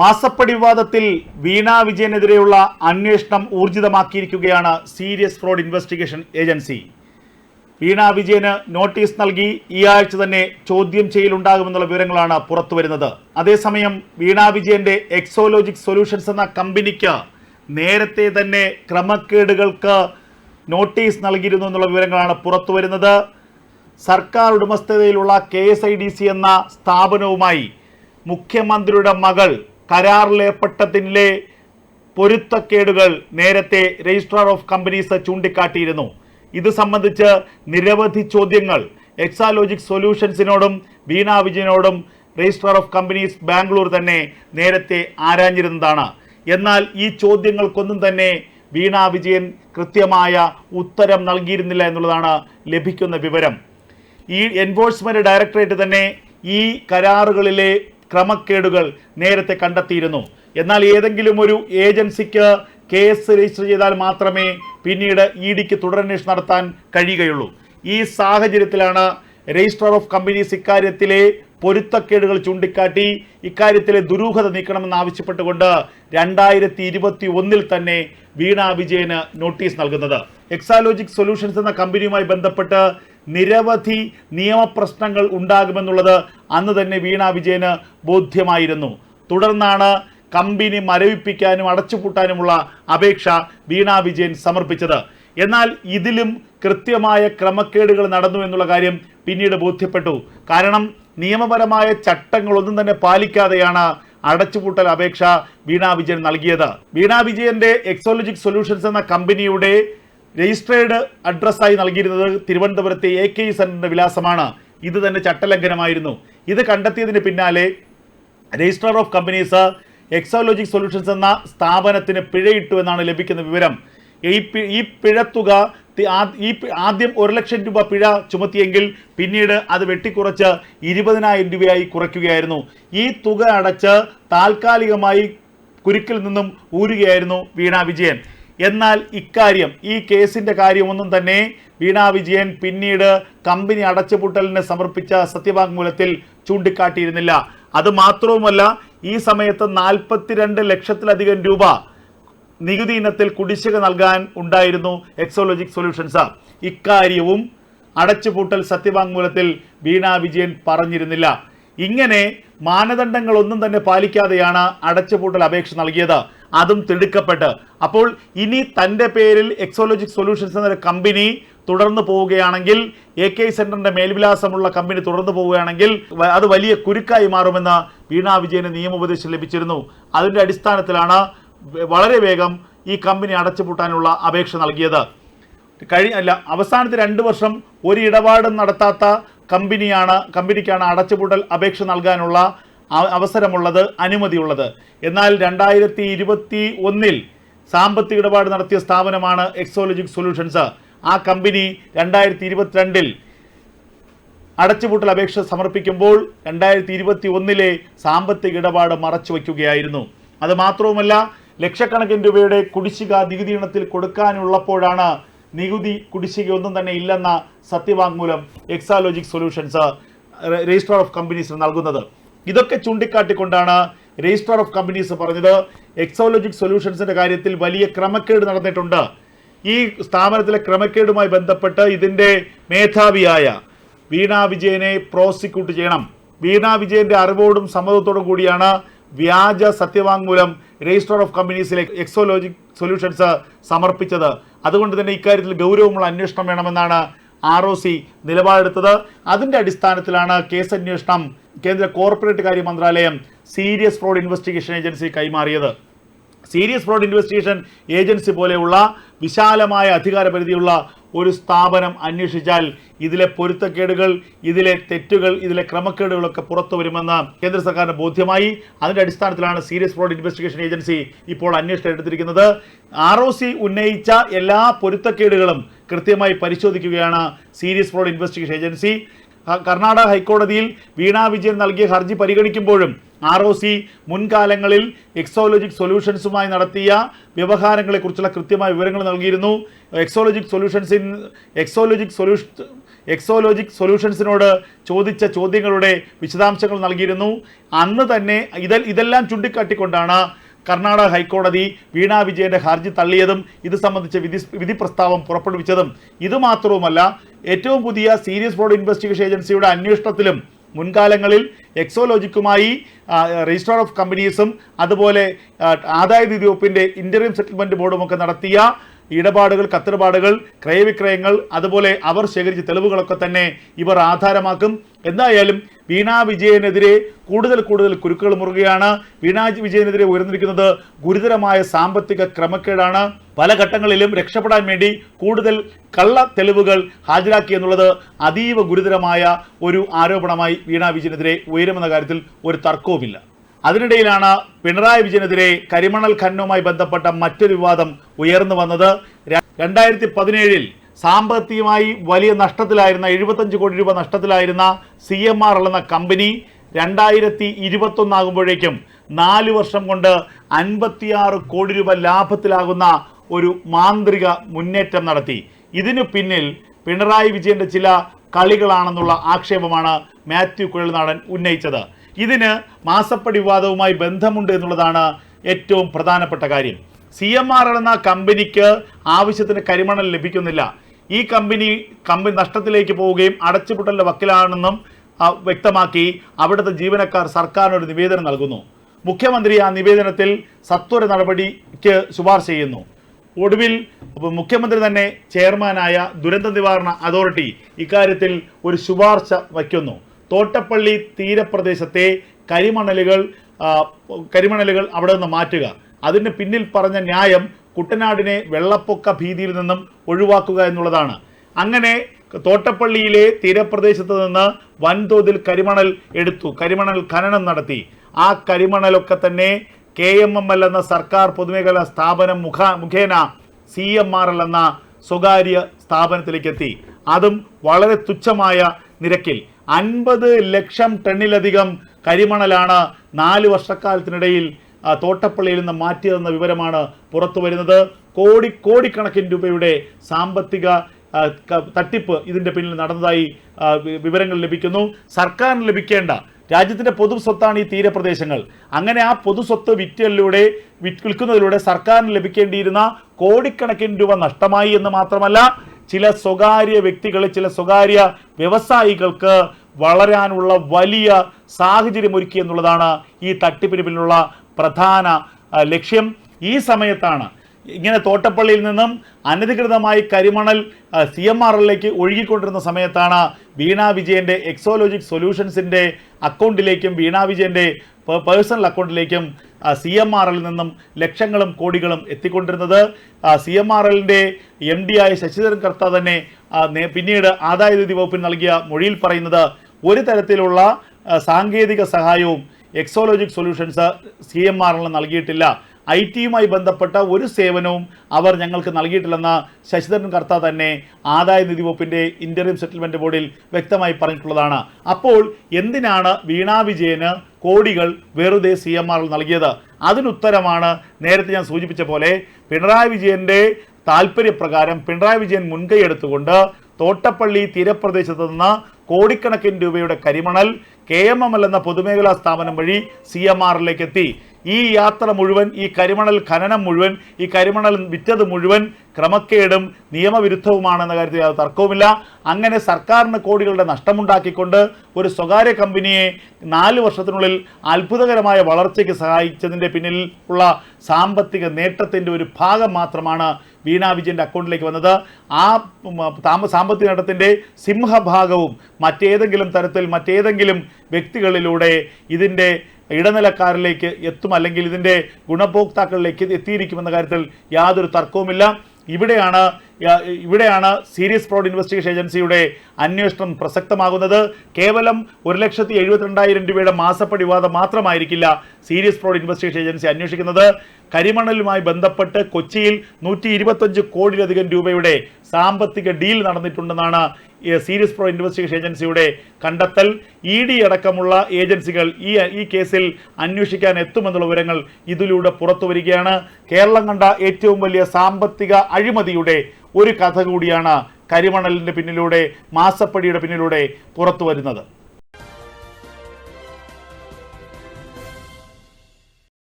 മാസപ്പടി വിവാദത്തിൽ വീണ വിജയനെതിരെയുള്ള അന്വേഷണം ഊർജിതമാക്കിയിരിക്കുകയാണ് serious fraud investigation agency. Veena വിജയന് നോട്ടീസ് നൽകി ഈ ആഴ്ച തന്നെ ചോദ്യം ചെയ്യലുണ്ടാകുമെന്നുള്ള വിവരങ്ങളാണ് പുറത്തുവരുന്നത്. അതേസമയം വീണ വിജയന്റെ എക്സോലോജിക് സൊല്യൂഷൻസ് എന്ന കമ്പനിക്ക് നേരത്തെ തന്നെ ക്രമക്കേടുകൾക്ക് നോട്ടീസ് നൽകിയിരുന്നു എന്നുള്ള വിവരങ്ങളാണ് പുറത്തുവരുന്നത്. സർക്കാർ ഉടമസ്ഥതയിലുള്ള കെ എന്ന സ്ഥാപനവുമായി മുഖ്യമന്ത്രിയുടെ മകൾ കരാറിലേർപ്പെട്ടതിലെ പൊരുത്തക്കേടുകൾ നേരത്തെ രജിസ്ട്രാർ ഓഫ് കമ്പനീസ് ചൂണ്ടിക്കാട്ടിയിരുന്നു. ഇത് സംബന്ധിച്ച് നിരവധി ചോദ്യങ്ങൾ എക്സാലോജിക് സൊല്യൂഷൻസിനോടും വീണ വിജയനോടും രജിസ്ട്രാർ ഓഫ് കമ്പനീസ് ബാംഗ്ലൂർ തന്നെ നേരത്തെ ആരാഞ്ഞിരുന്നതാണ്. എന്നാൽ ഈ ചോദ്യങ്ങൾക്കൊന്നും തന്നെ വീണ വിജയൻ കൃത്യമായ ഉത്തരം നൽകിയിരുന്നില്ല എന്നുള്ളതാണ് ലഭിക്കുന്ന വിവരം. ഈ എൻഫോഴ്സ്മെന്റ് ഡയറക്ടറേറ്റ് തന്നെ ഈ കരാറുകളിലെ ക്രമക്കേടുകൾ നേരത്തെ കണ്ടെത്തിയിരുന്നു. എന്നാൽ ഏതെങ്കിലും ഒരു ഏജൻസിക്ക് കേസ് രജിസ്റ്റർ ചെയ്താൽ മാത്രമേ പിന്നീട് ഇ ഡിക്ക് തുടരന്വേഷണം നടത്താൻ കഴിയുകയുള്ളൂ. ഈ സാഹചര്യത്തിലാണ് രജിസ്ട്രാർ ഓഫ് കമ്പനീസ് ഇക്കാര്യത്തിലെ പൊരുത്തക്കേടുകൾ ചൂണ്ടിക്കാട്ടി ഇക്കാര്യത്തിലെ ദുരൂഹത നീക്കണമെന്ന് ആവശ്യപ്പെട്ടുകൊണ്ട് രണ്ടായിരത്തി ഇരുപത്തി ഒന്നിൽ തന്നെ വീണ വിജയന് നോട്ടീസ് നൽകുന്നത്. എക്സാലോജിക് സൊല്യൂഷൻസ് എന്ന കമ്പനിയുമായി ബന്ധപ്പെട്ട് നിരവധി നിയമപ്രശ്നങ്ങൾ ഉണ്ടാകുമെന്നുള്ളത് അന്ന് തന്നെ വീണ വിജയന് ബോധ്യമായിരുന്നു. തുടർന്നാണ് കമ്പനി മരവിപ്പിക്കാനും അടച്ചുപൂട്ടാനുമുള്ള അപേക്ഷ വീണ വിജയൻ സമർപ്പിച്ചത്. എന്നാൽ ഇതിലും കൃത്യമായ ക്രമക്കേടുകൾ നടന്നു എന്നുള്ള കാര്യം പിന്നീട് ബോധ്യപ്പെട്ടു. കാരണം നിയമപരമായ ചട്ടങ്ങളൊന്നും തന്നെ പാലിക്കാതെയാണ് അടച്ചുപൂട്ടൽ അപേക്ഷ വീണ വിജയൻ നൽകിയത്. വീണ വിജയന്റെ എക്സോളജിക് സൊല്യൂഷൻസ് എന്ന കമ്പനിയുടെ രജിസ്ട്രേഡ് അഡ്രസ്സായി നൽകിയിരുന്നത് തിരുവനന്തപുരത്തെ എ കെ ഇ സെന്ററിന്റെ വിലാസമാണ്. ഇത് തന്നെ ചട്ടലംഘനമായിരുന്നു. ഇത് കണ്ടെത്തിയതിന് പിന്നാലെ registrar of companies Exalogic solutions എന്ന സ്ഥാപനത്തിന് പിഴയിട്ടു എന്നാണ് ലഭിക്കുന്ന വിവരം. ഈ ഈ പിഴത്തുക ഈ ആദ്യം ഒരു ലക്ഷം രൂപ പിഴ ചുമത്തിയെങ്കിൽ പിന്നീട് അത് വെട്ടിക്കുറച്ച് ഇരുപതിനായിരം രൂപയായി കുറയ്ക്കുകയായിരുന്നു. ഈ തുക അടച്ച് താൽക്കാലികമായി കുരുക്കിൽ നിന്നും ഊരുകയായിരുന്നു വീണ വിജയൻ. എന്നാൽ ഇക്കാര്യം ഈ കേസിന്റെ കാര്യമൊന്നും തന്നെ വീണ വിജയൻ പിന്നീട് കമ്പനി അടച്ചുപൂട്ടലിന് സമർപ്പിച്ച സത്യവാങ്മൂലത്തിൽ ചൂണ്ടിക്കാട്ടിയിരുന്നില്ല. അത് മാത്രവുമല്ല ഈ സമയത്ത് നാൽപ്പത്തിരണ്ട് ലക്ഷത്തിലധികം രൂപ നികുതി ഇനത്തിൽ കുടിശ്ശിക നൽകാൻ ഉണ്ടായിരുന്നു എക്സോളജിക് സൊല്യൂഷൻസ് ഇക്കാര്യവും അടച്ചുപൂട്ടൽ സത്യവാങ്മൂലത്തിൽ വീണ വിജയൻ പറഞ്ഞിരുന്നില്ല. ഇങ്ങനെ മാനദണ്ഡങ്ങളൊന്നും തന്നെ പാലിക്കാതെയാണ് അടച്ചുപൂട്ടൽ അപേക്ഷ നൽകിയത്. അതും തിടുക്കപ്പെട്ട്. അപ്പോൾ ഇനി തന്റെ പേരിൽ എക്സോളജിക് സൊല്യൂഷൻസ് എന്നൊരു കമ്പനി തുടർന്നു പോവുകയാണെങ്കിൽ എ കെ സെന്ററിന്റെ മേൽവിലാസമുള്ള കമ്പനി തുടർന്നു പോവുകയാണെങ്കിൽ അത് വലിയ കുരുക്കായി മാറുമെന്ന് വീണ വിജയന് നിയമോപദേശം ലഭിച്ചിരുന്നു. അതിന്റെ അടിസ്ഥാനത്തിലാണ് വളരെ വേഗം ഈ കമ്പനി അടച്ചുപൂട്ടാനുള്ള അപേക്ഷ നൽകിയത്. കഴി അല്ല അവസാനത്തെ രണ്ട് വർഷം ഒരു ഇടപാടും നടത്താത്ത കമ്പനിയാണ് കമ്പനിക്കാണ് അടച്ചുപൂട്ടൽ അപേക്ഷ നൽകാനുള്ള അവസരമുള്ളത് അനുമതിയുള്ളത്. എന്നാൽ രണ്ടായിരത്തി ഇരുപത്തി ഒന്നിൽ സാമ്പത്തിക ഇടപാട് നടത്തിയ സ്ഥാപനമാണ് എക്സോളജിക് സൊല്യൂഷൻസ് ആ കമ്പനി രണ്ടായിരത്തി ഇരുപത്തിരണ്ടിൽ അടച്ചുപൂട്ടൽ അപേക്ഷ സമർപ്പിക്കുമ്പോൾ രണ്ടായിരത്തി ഇരുപത്തി ഒന്നിലെ സാമ്പത്തിക ഇടപാട് മറച്ചു വയ്ക്കുകയായിരുന്നു. അത് മാത്രവുമല്ല ലക്ഷക്കണക്കിന് രൂപയുടെ കുടിശ്ശിക നികുതി ഇനത്തിൽ കൊടുക്കാനുള്ളപ്പോഴാണ് നികുതി കുടിശ്ശിക ഒന്നും തന്നെ ഇല്ലെന്ന സത്യവാങ്മൂലം എക്സാലോജിക് സൊല്യൂഷൻസ് രജിസ്ട്രാർ ഓഫ് കമ്പനീസിന് നൽകുന്നത്. ഇതൊക്കെ ചൂണ്ടിക്കാട്ടിക്കൊണ്ടാണ് രജിസ്ട്രാർ ഓഫ് കമ്പനീസ് പറഞ്ഞത്. എക്സോളജിക് സൊല്യൂഷൻസിന്റെ കാര്യത്തിൽ വലിയ ക്രമക്കേട് നടന്നിട്ടുണ്ട്. ഈ സ്ഥാപനത്തിലെ ക്രമക്കേടുമായി ബന്ധപ്പെട്ട് ഇതിന്റെ മേധാവിയായ വീണ വിജയനെ പ്രോസിക്യൂട്ട് ചെയ്യണം. വീണ വിജയന്റെ അറിവോടും സമ്മതത്തോടും കൂടിയാണ് വ്യാജ സത്യവാങ്മൂലം രജിസ്ട്രാർ ഓഫ് കമ്പനീസിലെ എക്സോലോജിക് സൊല്യൂഷൻസ് സമർപ്പിച്ചത്. അതുകൊണ്ട് തന്നെ ഇക്കാര്യത്തിൽ ഗൗരവമുള്ള അന്വേഷണം വേണമെന്നാണ് ആർ ഒ സി നിലപാടെടുത്തത്. അതിന്റെ അടിസ്ഥാനത്തിലാണ് കേസ് അന്വേഷണം കേന്ദ്ര കോർപ്പറേറ്റ് കാര്യ മന്ത്രാലയം സീരിയസ് ഫ്രോഡ് ഇൻവെസ്റ്റിഗേഷൻ ഏജൻസി കൈമാറിയത്. സീരിയസ് ഫ്രോഡ് ഇൻവെസ്റ്റിഗേഷൻ ഏജൻസി പോലെയുള്ള വിശാലമായ അധികാരപരിധിയുള്ള ഒരു സ്ഥാപനം അന്വേഷിച്ചാൽ ഇതിലെ പൊരുത്തക്കേടുകൾ ഇതിലെ തെറ്റുകൾ ഇതിലെ ക്രമക്കേടുകളൊക്കെ പുറത്തു വരുമെന്ന് കേന്ദ്ര സർക്കാരിന് ബോധ്യമായി. അതിന്റെ അടിസ്ഥാനത്തിലാണ് സീരിയസ് ഫ്രോഡ് ഇൻവെസ്റ്റിഗേഷൻ ഏജൻസി ഇപ്പോൾ അന്വേഷണം എടുത്തിരിക്കുന്നത്. ആർ ഉന്നയിച്ച എല്ലാ പൊരുത്തക്കേടുകളും കൃത്യമായി പരിശോധിക്കുകയാണ് serious fraud investigation agency. Karnataka ഹൈക്കോടതിയിൽ വീണ വിജയൻ നൽകിയ ഹർജി പരിഗണിക്കുമ്പോഴും ആർ ഒ സി മുൻകാലങ്ങളിൽ എക്സോളജിക് സൊല്യൂഷൻസുമായി നടത്തിയ വ്യവഹാരങ്ങളെക്കുറിച്ചുള്ള കൃത്യമായ വിവരങ്ങൾ നൽകിയിരുന്നു. എക്സോളജിക് സൊല്യൂഷൻസിൻ എക്സോളജിക് സൊല്യൂഷൻ എക്സോലോജിക് സൊല്യൂഷൻസിനോട് ചോദിച്ച ചോദ്യങ്ങളുടെ വിശദാംശങ്ങൾ നൽകിയിരുന്നു. അന്ന് തന്നെ ഇത ഇതെല്ലാം ചൂണ്ടിക്കാട്ടിക്കൊണ്ടാണ് കർണാടക ഹൈക്കോടതി വീണാ വിജയന്റെ ഹർജി തള്ളിയതും ഇത് സംബന്ധിച്ച വിധി വിധി പ്രസ്താവം പുറപ്പെടുവിച്ചതും. ഇതുമാത്രവുമല്ല ഏറ്റവും പുതിയ സീരിയസ് ഫ്രോഡ് ഇൻവെസ്റ്റിഗേഷൻ ഏജൻസിയുടെ അന്വേഷണത്തിലും മുൻകാലങ്ങളിൽ എക്സോലോജിക്കുമായി രജിസ്ട്രാർ ഓഫ് കമ്പനീസും അതുപോലെ ആദായ നികുതി വകുപ്പിന്റെ ഇന്റർവ്യൂ സെറ്റിൽമെന്റ് ബോർഡുമൊക്കെ നടത്തിയ ഇടപാടുകൾ കത്തിടപാടുകൾ ക്രയവിക്രയങ്ങൾ അതുപോലെ അവർ ശേഖരിച്ച തെളിവുകളൊക്കെ തന്നെ ഇവർ ആധാരമാക്കും. എന്തായാലും വീണ വിജയനെതിരെ കൂടുതൽ കൂടുതൽ കുരുക്കുകൾ മുറുകയാണ്. വീണ വിജയനെതിരെ ഉയർന്നിരിക്കുന്നത് ഗുരുതരമായ സാമ്പത്തിക ക്രമക്കേടാണ്. പല ഘട്ടങ്ങളിലും രക്ഷപ്പെടാൻ വേണ്ടി കൂടുതൽ കള്ള തെളിവുകൾ ഹാജരാക്കി എന്നുള്ളത് അതീവ ഗുരുതരമായ ഒരു ആരോപണമായി വീണ വിജയനെതിരെ ഉയരുമെന്ന കാര്യത്തിൽ ഒരു തർക്കവുമില്ല. അതിനിടയിലാണ് പിണറായി വിജയനെതിരെ കരിമണൽ ഖനനവുമായി ബന്ധപ്പെട്ട മറ്റൊരു വിവാദം ഉയർന്നു വന്നത്. രണ്ടായിരത്തി പതിനേഴിൽ സാമ്പത്തികമായി വലിയ നഷ്ടത്തിലായിരുന്ന എഴുപത്തഞ്ച് കോടി രൂപ നഷ്ടത്തിലായിരുന്ന സി എം ആർ എന്ന കമ്പനി രണ്ടായിരത്തി ഇരുപത്തൊന്നാകുമ്പോഴേക്കും നാല് വർഷം കൊണ്ട് അൻപത്തിയാറ് കോടി രൂപ ലാഭത്തിലാകുന്ന ഒരു മാന്ത്രിക മുന്നേറ്റം നടത്തി. ഇതിനു പിന്നിൽ പിണറായി വിജയന്റെ ചില കളികളാണെന്നുള്ള ആക്ഷേപമാണ് മാത്യു കുഴൽനാടൻ ഉന്നയിച്ചത്. ഇതിന് മാസപ്പടി വിവാദവുമായി ബന്ധമുണ്ട് എന്നുള്ളതാണ് ഏറ്റവും പ്രധാനപ്പെട്ട കാര്യം. സി എം ആർ എന്ന കമ്പനിക്ക് ആവശ്യത്തിന് കരിമണൽ ലഭിക്കുന്നില്ല. ഈ കമ്പനി കമ്പനി നഷ്ടത്തിലേക്ക് പോവുകയും അടച്ചുപൂട്ടലിന്റെ വക്കിലാണെന്നും വ്യക്തമാക്കി അവിടുത്തെ ജീവനക്കാർ സർക്കാരിനൊരു നിവേദനം നൽകുന്നു. മുഖ്യമന്ത്രി ആ നിവേദനത്തിൽ സത്വര നടപടിക്ക് ശുപാർശ ചെയ്യുന്നു. ഒടുവിൽ മുഖ്യമന്ത്രി തന്നെ ചെയർമാനായ ദുരന്ത നിവാരണ അതോറിറ്റി ഇക്കാര്യത്തിൽ ഒരു ശുപാർശ വയ്ക്കുന്നു. തോട്ടപ്പള്ളി തീരപ്രദേശത്തെ കരിമണലുകൾ കരിമണലുകൾ അവിടെ നിന്ന് മാറ്റുക. അതിന് പിന്നിൽ പറഞ്ഞ ന്യായം കുട്ടനാടിനെ വെള്ളപ്പൊക്ക ഭീതിയിൽ നിന്നും ഒഴിവാക്കുക എന്നുള്ളതാണ്. അങ്ങനെ തോട്ടപ്പള്ളിയിലെ തീരപ്രദേശത്ത് നിന്ന് വൻതോതിൽ കരിമണൽ എടുത്തു. കരിമണൽ ഖനനം നടത്തി. ആ കരിമണലൊക്കെ തന്നെ കെ എം എം എൽ എന്ന സർക്കാർ പൊതുമേഖലാ സ്ഥാപനം മുഖ മുഖേന സി എം ആർ എൽ എന്ന സ്വകാര്യ സ്ഥാപനത്തിലേക്ക് എത്തി. അതും വളരെ തുച്ഛമായ നിരക്കിൽ. അൻപത് ലക്ഷം ടണ്ണിലധികം കരിമണലാണ് നാല് വർഷക്കാലത്തിനിടയിൽ തോട്ടപ്പള്ളിയിൽ നിന്ന് മാറ്റിയതെന്ന വിവരമാണ് പുറത്തു വരുന്നത്. കോടി കോടിക്കണക്കിന് രൂപയുടെ സാമ്പത്തിക തട്ടിപ്പ് ഇതിന്റെ പിന്നിൽ നടന്നതായി വിവരങ്ങൾ ലഭിക്കുന്നു. സർക്കാരിന് ലഭിക്കേണ്ട രാജ്യത്തിന്റെ പൊതു സ്വത്താണ് ഈ തീരപ്രദേശങ്ങൾ. അങ്ങനെ ആ പൊതു സ്വത്ത് വിറ്റലിലൂടെ വിറ്റ് വിൽക്കുന്നതിലൂടെ സർക്കാരിന് ലഭിക്കേണ്ടിയിരുന്ന കോടിക്കണക്കിന് രൂപ നഷ്ടമായി എന്ന് മാത്രമല്ല ചില സ്വകാര്യ വ്യക്തികൾ ചില സ്വകാര്യ വ്യവസായികൾക്ക് വളരാനുള്ള വലിയ സാഹചര്യം ഒരുക്കി എന്നുള്ളതാണ് ഈ തട്ടിപ്പിന് പിന്നിലുള്ള പ്രധാന ലക്ഷ്യം. ഈ സമയത്താണ് ഇങ്ങനെ തോട്ടപ്പള്ളിയിൽ നിന്നും അനധികൃതമായി കരിമണൽ സി എം ആർ എല്ലിലേക്ക് ഒഴുകിക്കൊണ്ടിരുന്ന സമയത്താണ് വീണ വിജയന്റെ എക്സോലോജിക് സൊല്യൂഷൻസിന്റെ അക്കൗണ്ടിലേക്കും വീണ വിജയന്റെ പേഴ്സണൽ അക്കൗണ്ടിലേക്കും സി എം ആർ എല്ലിൽ നിന്നും ലക്ഷങ്ങളും കോടികളും എത്തിക്കൊണ്ടിരുന്നത്. സി എം ആർ എല്ലിന്റെ എം ഡി ആയ ശശിധരൻ കർത്ത തന്നെ പിന്നീട് ആദായ നികുതി വകുപ്പിന് നൽകിയ മൊഴിയിൽ പറയുന്നത് ഒരു തരത്തിലുള്ള സാങ്കേതിക സഹായവും എക്സോളജിക് സൊല്യൂഷൻസ് സി എം ആറിന് നൽകിയിട്ടില്ല. ഐ ടിയുമായി ബന്ധപ്പെട്ട ഒരു സേവനവും അവർ ഞങ്ങൾക്ക് നൽകിയിട്ടില്ലെന്ന് ശശിധരൻ കർത്ത തന്നെ ആദായ നിധി വകുപ്പിന്റെ ഇന്റർവ്യൂ സെറ്റിൽമെന്റ് ബോർഡിൽ വ്യക്തമായി പറഞ്ഞിട്ടുള്ളതാണ്. അപ്പോൾ എന്തിനാണ് വീണാ വിജയന് കോടികൾ വെറുതെ സി എം ആറിൽ നൽകിയത്? അതിനുത്തരമാണ് നേരത്തെ ഞാൻ സൂചിപ്പിച്ച പോലെ പിണറായി വിജയന്റെ താല്പര്യപ്രകാരം പിണറായി വിജയൻ മുൻകൈ എടുത്തുകൊണ്ട് തോട്ടപ്പള്ളി തീരപ്രദേശത്ത് നിന്ന് കോടിക്കണക്കിന് രൂപയുടെ കരിമണൽ കെ എം എം എൽ എന്ന പൊതുമേഖലാ സ്ഥാപനം വഴി സി എം ആറിലേക്ക് എത്തി. ഈ യാത്ര മുഴുവൻ ഈ കരിമണൽ ഖനനം മുഴുവൻ ഈ കരിമണൽ വിറ്റത് മുഴുവൻ ക്രമക്കേടും നിയമവിരുദ്ധവുമാണെന്ന കാര്യത്തിൽ അത് തർക്കവുമില്ല. അങ്ങനെ സർക്കാരിന് കോടികളുടെ നഷ്ടമുണ്ടാക്കിക്കൊണ്ട് ഒരു സ്വകാര്യ കമ്പനിയെ നാല് വർഷത്തിനുള്ളിൽ അത്ഭുതകരമായ വളർച്ചയ്ക്ക് സഹായിച്ചതിന്റെ പിന്നിൽ ഉള്ള സാമ്പത്തിക നേട്ടത്തിന്റെ ഒരു ഭാഗം മാത്രമാണ് വീണ വിജയന്റെ അക്കൗണ്ടിലേക്ക് വന്നത്. ആ താമ സാമ്പത്തിക നേട്ടത്തിന്റെ സിംഹഭാഗവും മറ്റേതെങ്കിലും തരത്തിൽ മറ്റേതെങ്കിലും വ്യക്തികളിലൂടെ ഇതിന്റെ ഇടനിലക്കാരിലേക്ക് എത്തും അല്ലെങ്കിൽ ഇതിന്റെ ഗുണഭോക്താക്കളിലേക്ക് എത്തിയിരിക്കുമെന്ന കാര്യത്തിൽ യാതൊരു തർക്കവുമില്ല. ഇവിടെയാണ് ഇവിടെയാണ് സീരിയസ് ഫ്രോഡ് ഇൻവെസ്റ്റിഗേഷൻ ഏജൻസിയുടെ അന്വേഷണം പ്രസക്തമാകുന്നത്. കേവലം ഒരു ലക്ഷത്തി എഴുപത്തിരണ്ടായിരം രൂപയുടെ മാസപ്പടി വിവാദം മാത്രമായിരിക്കില്ല സീരിയസ് ഫ്രോഡ് ഇൻവെസ്റ്റിഗേഷൻ ഏജൻസി അന്വേഷിക്കുന്നത്. കരിമണലുമായി ബന്ധപ്പെട്ട് കൊച്ചിയിൽ നൂറ്റി ഇരുപത്തഞ്ച് കോടിയിലധികം രൂപയുടെ സാമ്പത്തിക ഡീൽ നടന്നിട്ടുണ്ടെന്നാണ് സീരിയസ് ഫ്രോഡ് ഇൻവെസ്റ്റിഗേഷൻ ഏജൻസിയുടെ കണ്ടെത്തൽ. ഇ ഡി അടക്കമുള്ള ഏജൻസികൾ ഈ ഈ കേസിൽ അന്വേഷിക്കാൻ എത്തുമെന്നുള്ള വിവരങ്ങൾ ഇതിലൂടെ പുറത്തു വരികയാണ് കേരളം കണ്ട ഏറ്റവും വലിയ സാമ്പത്തിക അഴിമതിയുടെ ഒരു കഥ കൂടിയാണ് കരിമണലിന്റെ പിന്നിലൂടെ മാസപ്പടിയുടെ പിന്നിലൂടെ പുറത്തു വരുന്നത്